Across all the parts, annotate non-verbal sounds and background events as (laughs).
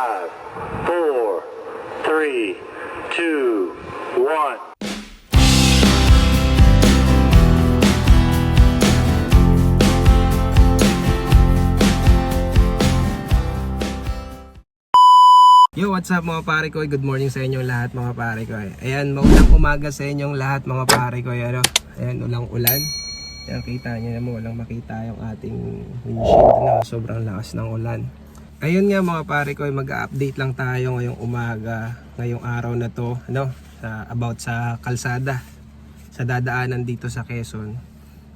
Five, four, three, two, one. Yo, what's up mga pare ko? Good morning sa inyong lahat mga pare ko. Ayan, maulang umaga sa inyong lahat mga pare ko. Ano? Ayan, oh. ulang ulan. Ayan, kita nyo naman, walang makita yung ating windshield na sobrang lakas ng ulan. Ayun nga mga pare ko, mag-update lang tayo ngayong umaga, ngayong araw na to, ano, sa, about sa kalsada, sa dadaanan dito sa Quezon.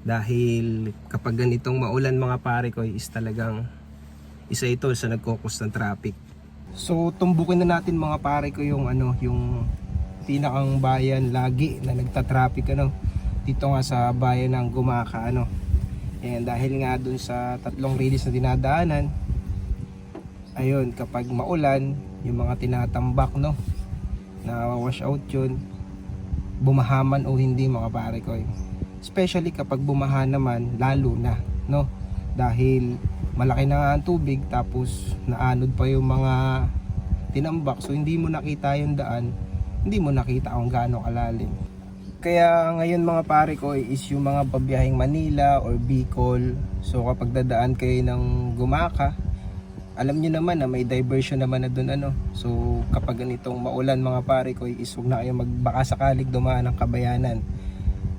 Dahil kapag ganitong maulan mga pare ko is talagang isa ito sa nagkukos ng traffic. So tumbukin na natin mga pare ko yung ano, yung pinakang bayan lagi na nagta-traffic ano dito nga sa bayan ng Gumaka ano. And dahil nga dun sa tatlong release na dinadaanan, ayun, kapag maulan, yung mga tinatambak no, na wash out yun, bumahaman o hindi mga pare ko. Especially kapag bumaha naman, lalo na, no? Dahil malaki na nga ang tubig tapos naanod pa yung mga tinambak so hindi mo nakita yung daan hindi mo nakita kung gaano kalalim kaya ngayon mga pare ko is yung mga pabiyahing Manila or Bicol so kapag dadaan kayo ng Gumaka alam nyo naman na may diversion naman na dun ano so kapag ganitong maulan mga pare ko is huwag na kayo magbaka sakalig dumaan ng kabayanan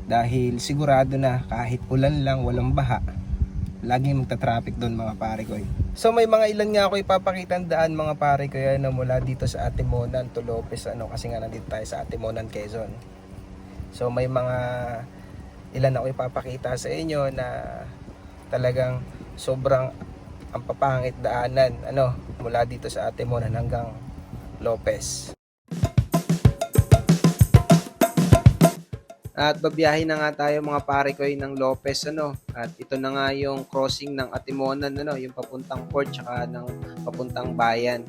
dahil sigurado na kahit ulan lang walang baha laging magta-traffic doon mga pare ko. So may mga ilan nga ako ipapakita daan mga pare ko yan na mula dito sa Atimonan to Lopez ano kasi nga nandito tayo sa Atimonan Quezon. So may mga ilan ako ipapakita sa inyo na talagang sobrang ang papangit daanan ano mula dito sa Atimonan hanggang Lopez. At babiyahin na nga tayo mga pare ko ng Lopez ano. At ito na nga yung crossing ng Atimonan ano, yung papuntang port tsaka ng papuntang bayan.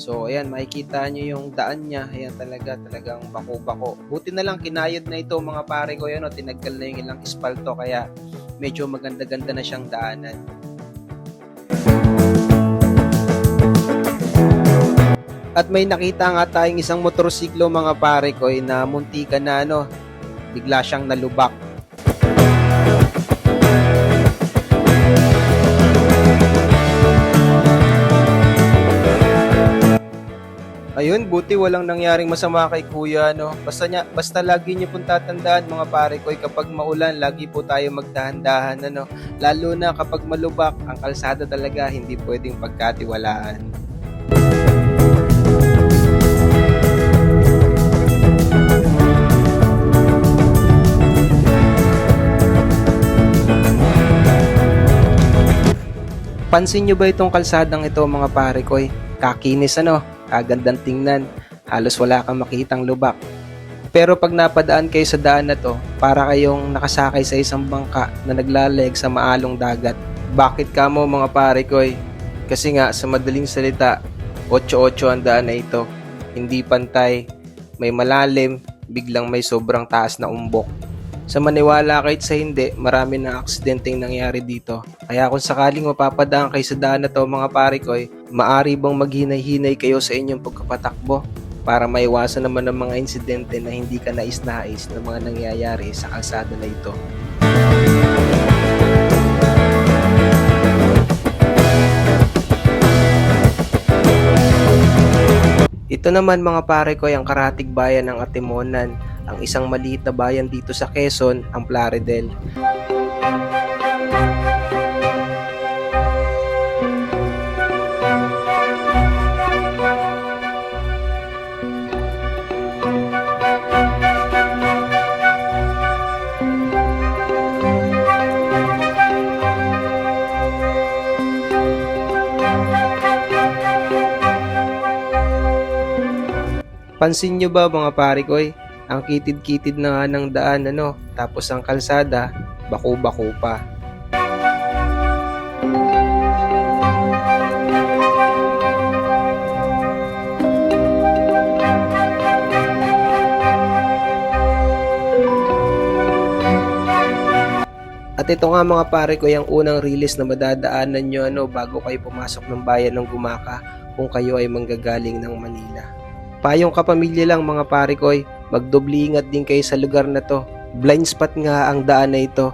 So ayan, makikita nyo yung daan niya. Ayan talaga, talagang bako-bako. Buti na lang kinayod na ito mga pare ko yun. No? Tinaggal na yung ilang espalto kaya medyo maganda-ganda na siyang daanan. At may nakita nga tayong isang motorsiklo mga pare ko eh, na muntika na ano, bigla siyang nalubak. Ayun, buti walang nangyaring masama kay kuya, no? Basta, niya, basta lagi niyo pong tatandaan, mga pare ko, eh, kapag maulan, lagi po tayo magdahan-dahan, ano? Lalo na kapag malubak, ang kalsada talaga hindi pwedeng pagkatiwalaan. Pansin nyo ba itong kalsadang ito mga pare ko? eh? Kakinis ano, kagandang tingnan, halos wala kang makitang lubak. Pero pag napadaan kayo sa daan na to, para kayong nakasakay sa isang bangka na naglaleg sa maalong dagat. Bakit ka mo mga pare ko? eh? Kasi nga sa madaling salita, 8-8 ang daan na ito. Hindi pantay, may malalim, biglang may sobrang taas na umbok. Sa maniwala kahit sa hindi, marami na aksidenteng nangyari dito. Kaya kung sakaling mapapadaan kayo sa daan na to mga pare ko, eh, maari bang maghinay-hinay kayo sa inyong pagkapatakbo para maiwasan naman ng mga insidente na hindi ka nais-nais na mga nangyayari sa kalsada na ito. Ito naman mga pare ko ang karatig bayan ng Atimonan, ang isang maliit na bayan dito sa Quezon, ang Plaridel. Pansin nyo ba mga pare ko eh, ang kitid-kitid na nga ng daan ano, tapos ang kalsada, bako-bako pa. At ito nga mga pare ko yung unang release na madadaanan nyo ano, bago kayo pumasok ng bayan ng Gumaka kung kayo ay manggagaling ng Manila. Payong kapamilya lang mga pare ko, magdobli ingat din kayo sa lugar na to. Blind spot nga ang daan na ito.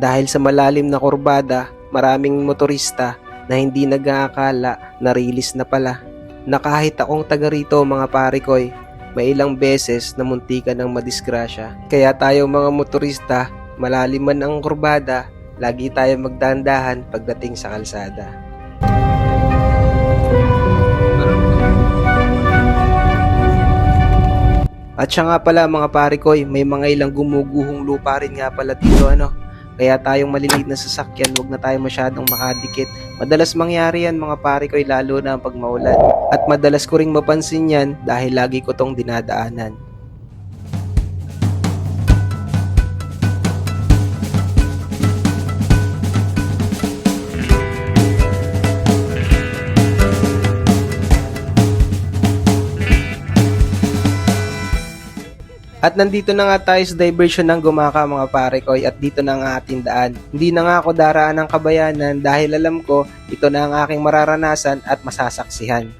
Dahil sa malalim na kurbada, maraming motorista na hindi nag-aakala na release na pala. na kahit akong taga rito mga pare ko eh, may ilang beses na muntikan ng madisgrasya. Kaya tayo mga motorista, malalim man ang kurbada, lagi tayo magdandahan pagdating sa kalsada. At siya nga pala mga pare ko, eh, may mga ilang gumuguhong lupa rin nga pala dito ano. Kaya tayong maliliit na sasakyan, wag na tayo masyadong makadikit. Madalas mangyari yan mga pare ko, eh, lalo na pag maulan. At madalas ko ring mapansin yan dahil lagi ko tong dinadaanan. At nandito na nga tayo sa diversion ng gumaka mga pare ko at dito na nga ating daan. Hindi na nga ako daraan ng kabayanan dahil alam ko ito na ang aking mararanasan at masasaksihan.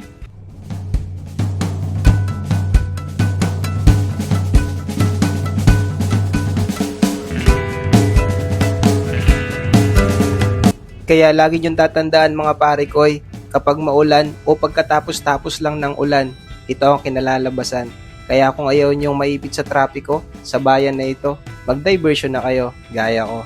Kaya lagi niyong tatandaan mga pare ko kapag maulan o pagkatapos-tapos lang ng ulan, ito ang kinalalabasan. Kaya kung ayaw niyong maipit sa trapiko, sa bayan na ito, mag-diversion na kayo, gaya ko.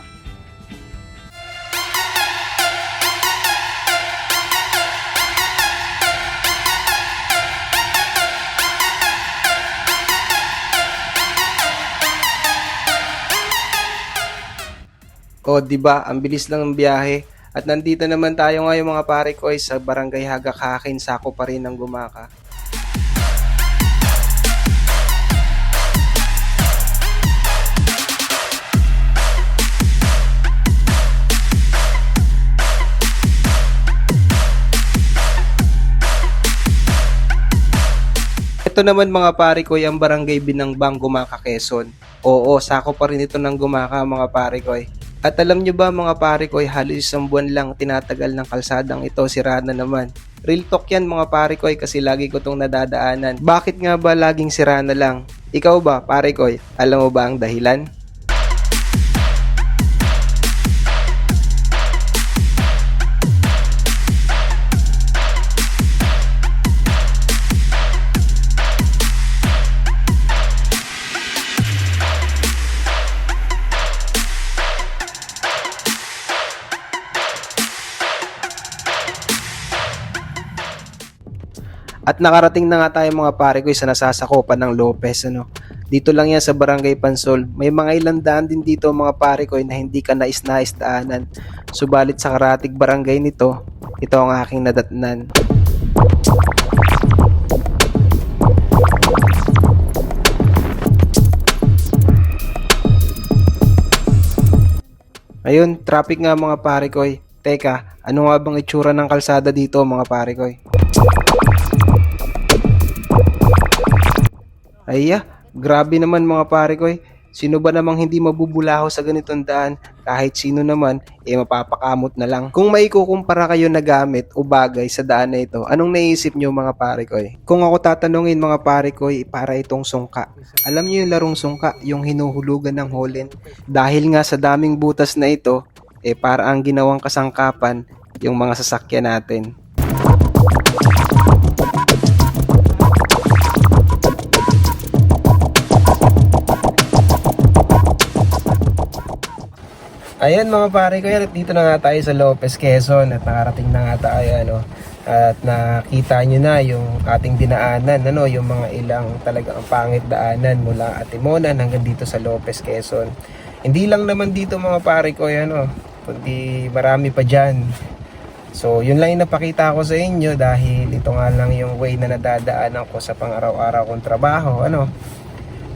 O, di ba? Ang bilis lang ng biyahe. At nandito naman tayo ngayon mga pare ko sa Barangay Hagakakin, sako pa rin ng Gumaka. Ito naman mga pare ko ang barangay Binangbang Gumaka Quezon. Oo, sako pa rin ito ng Gumaka mga pare ko. At alam nyo ba mga pare ko halos isang buwan lang tinatagal ng kalsadang ito, sira na naman. Real talk yan mga pare ko kasi lagi ko itong nadadaanan. Bakit nga ba laging sira na lang? Ikaw ba pare ko, alam mo ba ang dahilan? At nakarating na nga tayo mga pare ko sa nasasakupan ng Lopez ano. Dito lang yan sa Barangay Pansol. May mga ilang daan din dito mga pare ko na hindi ka nais-nais daanan. Subalit sa karatig barangay nito, ito ang aking nadatnan. Ayun, traffic nga mga pare ko. Teka, ano nga bang itsura ng kalsada dito mga pare ko? Ayya, grabe naman mga pare ko eh. Sino ba namang hindi mabubulaho sa ganitong daan? Kahit sino naman, eh mapapakamot na lang. Kung may kukumpara kayo na gamit o bagay sa daan na ito, anong naisip nyo mga pare ko eh? Kung ako tatanungin mga pare ko eh, para itong sungka. Alam niyo yung larong sungka, yung hinuhulugan ng holen. Dahil nga sa daming butas na ito, eh para ang ginawang kasangkapan yung mga sasakyan natin. Ayan mga pare ko yan at dito na nga tayo sa Lopez, Quezon at nakarating na nga tayo ano at nakita nyo na yung ating dinaanan ano yung mga ilang talagang pangit daanan mula Atimonan hanggang dito sa Lopez, Quezon. Hindi lang naman dito mga pare ko yan oh, kundi marami pa dyan. So yun lang yung napakita ko sa inyo dahil ito nga lang yung way na nadadaanan ko sa pang araw-araw kong trabaho ano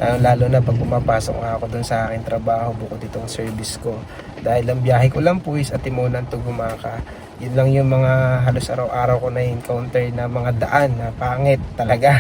lalo, lalo na pag pumapasok nga ako dun sa aking trabaho bukod itong service ko. Dahil ang biyahe ko lang po is Atimonan to Gumaka yun lang yung mga halos araw-araw ko na encounter na mga daan na pangit talaga.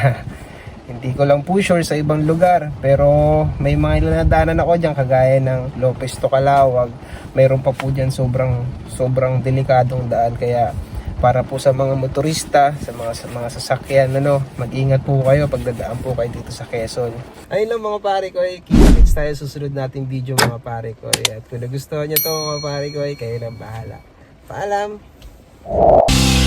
(laughs) Hindi ko lang po sure sa ibang lugar pero may mga ilanadanan ako dyan kagaya ng Lopez to Calawag. Mayroon pa po dyan sobrang sobrang delikadong daan kaya para po sa mga motorista, sa mga sa mga sasakyan, ano, mag-ingat po kayo pag dadaan po kayo dito sa Quezon. Ayun lang mga pare ko, eh, kita tayo susunod nating video mga pare ko. eh. At kung nagustuhan nyo to mga pare ko, eh, kayo lang bahala. Paalam!